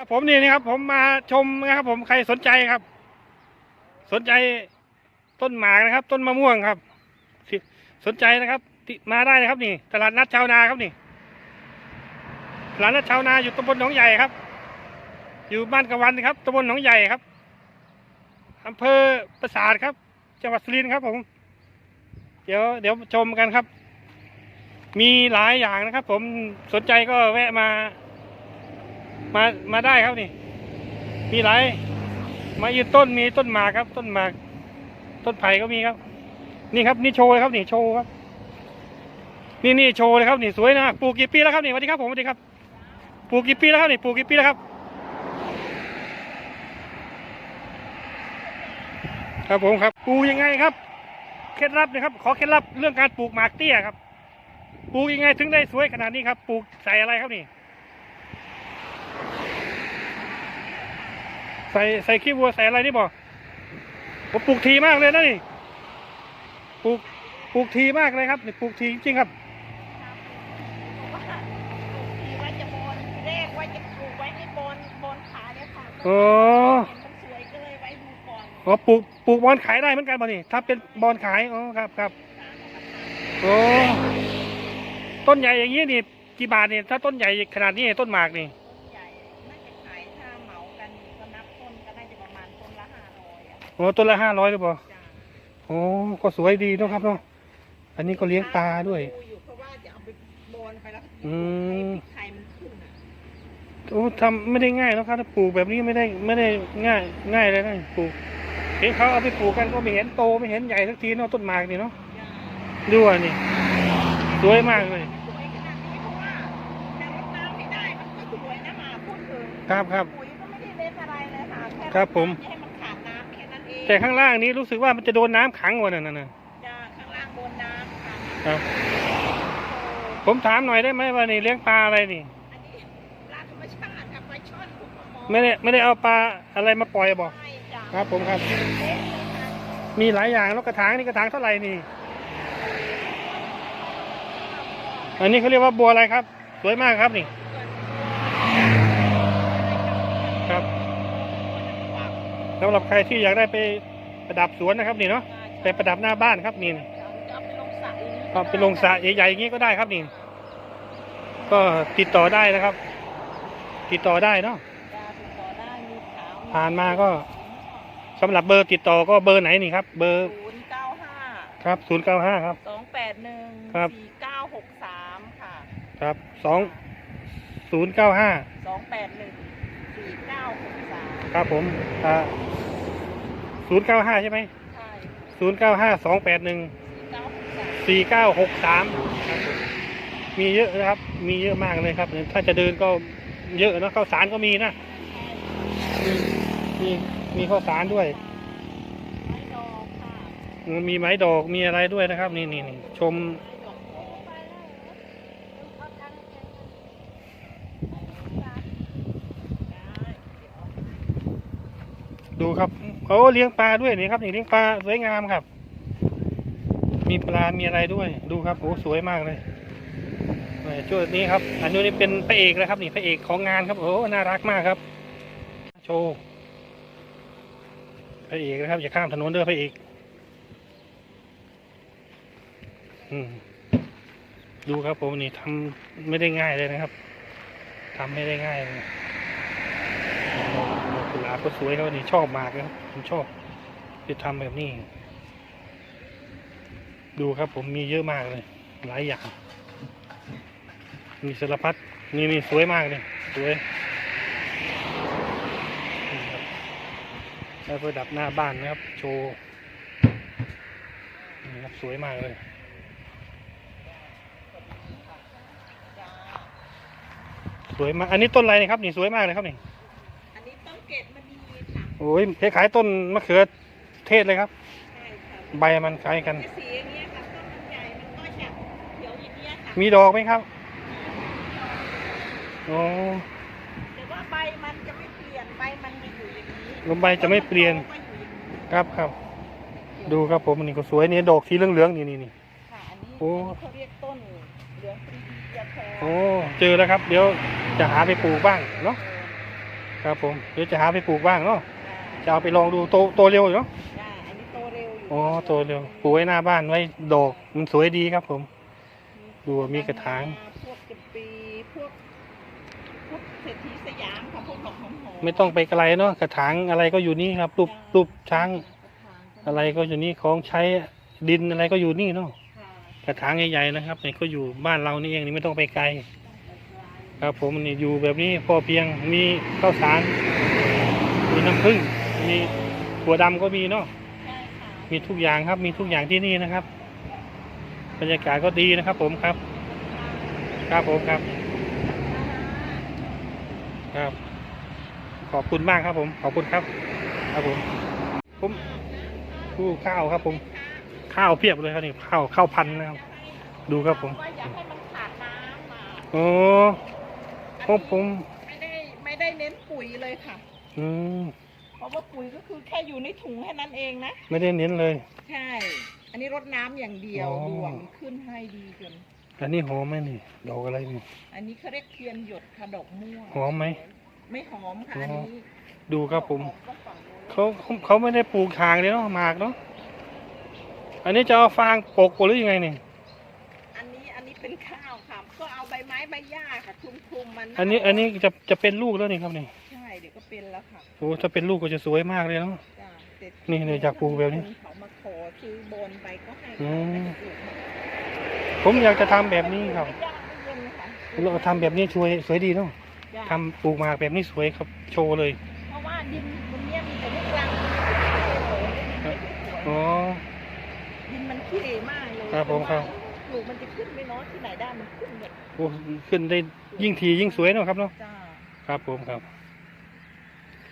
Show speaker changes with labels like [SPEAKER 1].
[SPEAKER 1] ครับผมนี่นะครับผมมาชมนะครับ ผมใครสนใจครับ สนใจต้นหมากนะครับ ต้นมะม่วงครับสสนใจนะครับมาได้นะครับนี่ ตลาดนัดชาวนาครับนี่ตลาดนัดชาวนาอยู่ตำบลหนองใหญ่ครับ อยู่บ้านกะวันครับตำบลหนองใหญ่ครับอำเภอปราสาทครับ จังหวัดสุรินทร์ครับ ผม เดี๋ยวเดี๋ยวชมกันครับ มีหลายอย่างนะครับ ผมสนใจก็แวะมา มามาได้ครับนี่ มีหลายมายืนต้นมีต้นหมากครับ ต้นหมาก ต้นไผ่ก็มีครับ นี่ครับนี่โชว์เลยครับนี่โชว์ครับนี่นี่โชว์เลยครับนี่สวยนะปลูกกี่ปีแล้วครับนี่สวัสดีครับผมสวัสดีครับปลูกกี่ปีแล้วครับนี่ปลูกกี่ปีแล้วครับ ครับผมครับปลูกยังไงครับเคล็ดลับนะครับ ขอเคล็ดลับเรื่องการปลูกหมากเตี้ยครับ ปลูกยังไงถึงได้สวยขนาดนี้ครับ ปลูกใส่อะไรครับนี่ ส่ใส่ขี้วัวใส่อะไรนี่บอกผมปลูกทีมากเลยนะนี่ปลูกปลูกทีมากเลยครับนี่ปลูกทีจริงๆครับ
[SPEAKER 2] ทีว่าจะบนแรกว่าจะปลูกไว้ให้บนบนขาเนี่ยค่ะ
[SPEAKER 1] อ๋อ
[SPEAKER 2] เห็นมันสวยก็เลยไว้ดูก่อน
[SPEAKER 1] อ๋อปลูกปลูกบอลขายได้เหมือนกันบ่นี่ถ้าเป็นบอลขายอ๋อครับครับโอ้ต้นใหญ่อย่างนี้นี่กี่บาทนี่ถ้าต้นใหญ่ขนาดนี้ต้นหมากนี่
[SPEAKER 2] ต้นใหญ่น่าจะขายถ้าเหมากันก็นับต้นก็น่าจะประมาณต้นละห้าร้ อยอะ
[SPEAKER 1] โอ้ต้นละห้าร้อยหรือเปล่า
[SPEAKER 2] จ้า
[SPEAKER 1] โอ้ก็สวยดีเนอะครับเนาะอันนี้ก็เลี้ยงปลาด้วย
[SPEAKER 2] ดูอยู่เพราะว่าจะเอาไปบนไปแล้ว
[SPEAKER 1] อืม
[SPEAKER 2] ไข่มันขึ้นอะ
[SPEAKER 1] โอ้ทำไม่ได้ง่ายนะครับถ้าปลูกแบบนี้ไม่ได้ไม่ได้ง่าย ง่ายเลยนะปลูกเห็นเขาเอาไปปลูกกันก็ไม่เห็นโตไม่เห็นใหญ่สักทีเนาะต้นหมากนี่เนาะ
[SPEAKER 2] จ้า
[SPEAKER 1] ดูอะนี่สวยมากเลย
[SPEAKER 2] สวยขนาดนี้เพราะว่าแต่รดน้ำไม่ได้มันก็สวยนะหาพูดถึง
[SPEAKER 1] ครับครับ
[SPEAKER 2] ปุ๋ยก็ไม่ได้เล่นอะไรเลยค่ะแค่
[SPEAKER 1] ครับผม
[SPEAKER 2] ให้มันขาดน้ำ แค่นั้นเอง
[SPEAKER 1] แต่ข้างล่างนี้รู้สึกว่ามันจะโดนน้ำขังกว่านั่นน่ะนะ
[SPEAKER 2] จ้าข้างล่างบนน้ำค่ะ
[SPEAKER 1] ครับผมถามหน่อยได้ไหมว่านี่เลี้ยงปลาอะไรนี่
[SPEAKER 2] อันนี้ปลาธรรมชาติค่ะปลาช่อนคุณหมอ
[SPEAKER 1] ไม่ได้ไม่ได้เอาปลาอะไรมาปล่อยบอก
[SPEAKER 2] ไม่จ้ะ
[SPEAKER 1] ครับ ผมครับ
[SPEAKER 2] เล็กเลยค่ะ
[SPEAKER 1] มีหลายอย่างแล้วกระถางนี่กระถางเท่าไหร่นี่ อันนี้เขาเรียกว่าบัวอะไรครับ สวยมากครับนี่ สำหรับใครที่อยากได้ไปประดับสวนนะครับนี่เนาะไปประดับหน้าบ้านครับนี่ก็เปลงสระใหญ่ๆอย่างนี้ก็ได้ครับนี่ ก็ติดต่อได้นะครับ ติดต่อได้เนาะผ่านมาก็สำหรับเบอร์ติดต่อก็เบอร์ไหนนี่ครับ เบอร์ครับ095ครับ
[SPEAKER 2] 281
[SPEAKER 1] ครับ
[SPEAKER 2] 4963ค่ะ
[SPEAKER 1] ครับ
[SPEAKER 2] 2 095 281 4963
[SPEAKER 1] ครับผมอ่าศูนย์เก้าห้าใช่ไหม
[SPEAKER 2] ใช่
[SPEAKER 1] ศูนย์เก้าห้าสองแปดหนึ่ง
[SPEAKER 2] สี่เก้าหกสาม
[SPEAKER 1] สี่เก้าหกสามมีเยอะนะครับ มีเยอะมากเลยครับ ถ้าจะเดินก็เยอะเนอะข้าวสารก็มีนะมีมีมีข้าวสารด้วย
[SPEAKER 2] ไม้ดอกค่ะ
[SPEAKER 1] มีไม้ดอกมีอะไรด้วยนะครับ นี่นี่นี่ชม
[SPEAKER 2] ไม้ดอกโอ้ไปแล้วได้
[SPEAKER 1] ดูครับโอ้เลี้ยงปลาด้วยนี่ครับนี่เลี้ยงปลาสวยงามครับ มีปลา มีอะไรด้วย ดูครับโอ้สวยมากเลยแหม่จุดนี้ครับ อันนี้เป็นพระเอกนะครับ นี่พระเอกของงานครับโอ้น่ารักมากครับ โชว์พระเอกนะครับอย่าข้ามถนนเด้อพระเอกอืมดูครับผมนี่ทำไม่ได้ง่ายเลยนะครับทำไม่ได้ง่ายเลยกุหลาบก็สวยเขานี่ชอบมากนะครับผมชอบจะทำแบบนี้ ดูครับผมมีเยอะมากเลย หลายอย่าง มีสารพัดนี่นี่สวยมากเลยสวยแล้วประดับหน้าบ้านนะครับ โชว์นี่ครับสวยมากเลยสวยมาก อันนี้ต้นอะไรนะครับนี่สวยมากเลยครับ
[SPEAKER 2] นี่นี้ต้นเกตมันดีค่ะ
[SPEAKER 1] โอ้ยคล้ายๆต้นมะเขือเทศเลยครับ
[SPEAKER 2] ใช่ค่ะ
[SPEAKER 1] ใบมันคล้ายกัน
[SPEAKER 2] สีอย่างเงี้ยค่ะต้นมันใหญ่มันก็จะเขียวอย่างเงี้ยค่ะ
[SPEAKER 1] มีดอกไหมครับโอ้
[SPEAKER 2] แต่ว่าใบมันจะไม่เปลี่ยนใบมันจะอยู่อย่างนี้
[SPEAKER 1] ลมใบจะไม่เปลี่ยน
[SPEAKER 2] ก็อยู่อย่างนี้
[SPEAKER 1] ครับครับ ดูครับผมอันนี้ก็สวยนี่ดอกสีเหลืองๆนี่นี่นี่
[SPEAKER 2] ค่ะอันนี้
[SPEAKER 1] โอ้
[SPEAKER 2] อันนี้เขาเรียกต้นเหลืองปรีดียาแท
[SPEAKER 1] โอ้เจอแล้วครับ เดี๋ยวจะหาไปปลูกบ้างเนาะครับผมเดี๋ยวจะหาไปปลูกบ้างเนาะ
[SPEAKER 2] จ้า
[SPEAKER 1] จะเอาไปลองดูโตโตเร็วอยู่เนาะ
[SPEAKER 2] จ้าอันนี้โตเร็วอยู่
[SPEAKER 1] อ๋อโตเร็วปลูกไว้หน้าบ้านไว้ดอกมันสวยดีครับผม ดูว่ามีกระถาง
[SPEAKER 2] พวกจำปีพวกพวกเศรษฐีสยามค่ะพวกดอกหอมๆ
[SPEAKER 1] ไม่ต้องไปไกลเนาะกระถางอะไรก็อยู่นี่ครับรูปรูปช้าง อะไรก็อยู่นี่ของใช้ดินอะไรก็อยู่นี่เนาะ
[SPEAKER 2] ค่ะ
[SPEAKER 1] กระถางใหญ่ๆนะครับเนี่ยก็อยู่บ้านเรานี่เองนี่ไม่ต้องไปไกล ครับผมนี่อยู่แบบนี้พอเพียงมีข้าวสารมีน้ำผึ้ง มีถั่วดำก็มีเนาะ
[SPEAKER 2] ใช่ค่ะ
[SPEAKER 1] มีทุกอย่างครับ มีทุกอย่างที่นี่นะครับ บรรยากาศก็ดีนะครับ ผมครับ ครับผมครับ ครับ ขอบคุณมากครับผม ขอบคุณครับ ครับผม ผมผู้ข้าวครับ ผม ข้าวเพียบเลยครับนี่ข้าวข้าวพันธุ์นะครับ ดูครับผม
[SPEAKER 2] ว่าอยากให้มันขาดน้ำอะ
[SPEAKER 1] โอ้ผมผม
[SPEAKER 2] ไม่ได้ไม่ได้เน้นปุ๋ยเลยค่ะ
[SPEAKER 1] อืม
[SPEAKER 2] เพราะว่าปุ๋ยก็คือแค่อยู่ในถุงแค่นั้นเองนะ
[SPEAKER 1] ไม่ได้เน้นเลย
[SPEAKER 2] ใช่ อันนี้รดน้ำอย่างเดียว
[SPEAKER 1] อ๋อ
[SPEAKER 2] รวงขึ้นให้ดีจน
[SPEAKER 1] อันนี้หอมไหมนี่ ดอกอะไรนี่
[SPEAKER 2] อันนี้เขาเรียกเทียนหยดค่ะดอกม่วง
[SPEAKER 1] หอมไหม
[SPEAKER 2] ไม่หอมค่ะ
[SPEAKER 1] อ๋ออั
[SPEAKER 2] อันนี้
[SPEAKER 1] ดูครับผม
[SPEAKER 2] หอก็ฝั่งนู้น
[SPEAKER 1] เขาเขาเขาไม่ได้ปลูกทางเลยเนาะหมากเนาะ อันนี้จะเอาฟางปกหรือยังไงนี่
[SPEAKER 2] อันนี้อันนี้เป็นข้าวค่ะก็เอาใบไม้ใบหญ้าค่ะคลุมคลุมๆมัน
[SPEAKER 1] อันนี้อันนี้จะจะเป็นลูกแล้วนี่ครับนี่
[SPEAKER 2] ใช่ เดี๋ยวก็เป็นแล้วค่ะ
[SPEAKER 1] โอ้ถ้าเป็นลูกก็จะสวยมากเลยเนาะ
[SPEAKER 2] จ้ะแต่
[SPEAKER 1] นี่เนี่ยจากปลูกแบบนี้
[SPEAKER 2] คเขามาขอซื้อบนไปก็ให้
[SPEAKER 1] อืม
[SPEAKER 2] ให้ปลูกมา
[SPEAKER 1] ผมอยากจะทำแบบนี้ครับ
[SPEAKER 2] ไม่ยากไม่เย็นค่ะ
[SPEAKER 1] เราทำแบบนี้สวยสวยดีเนาะ
[SPEAKER 2] จ้ะ
[SPEAKER 1] ทำปลูกหมากแบบนี้สวยครับโชว์เลย
[SPEAKER 2] เพราะว่าดินบนเนี้ยมีแต่ลูกรังไม่ได้สวย
[SPEAKER 1] อ๋อ
[SPEAKER 2] ดินมันขี้เหร่มากเลย
[SPEAKER 1] ครับผมครับ
[SPEAKER 2] ปลูกมันจะขึ้นไม่น้อยที่ไหนได้มันขึ้นแบบ
[SPEAKER 1] โอ้ขึ้นได้ยิ่งทียิ่งสวยเนาะครับเนาะ
[SPEAKER 2] จ้า
[SPEAKER 1] ครับผมครับ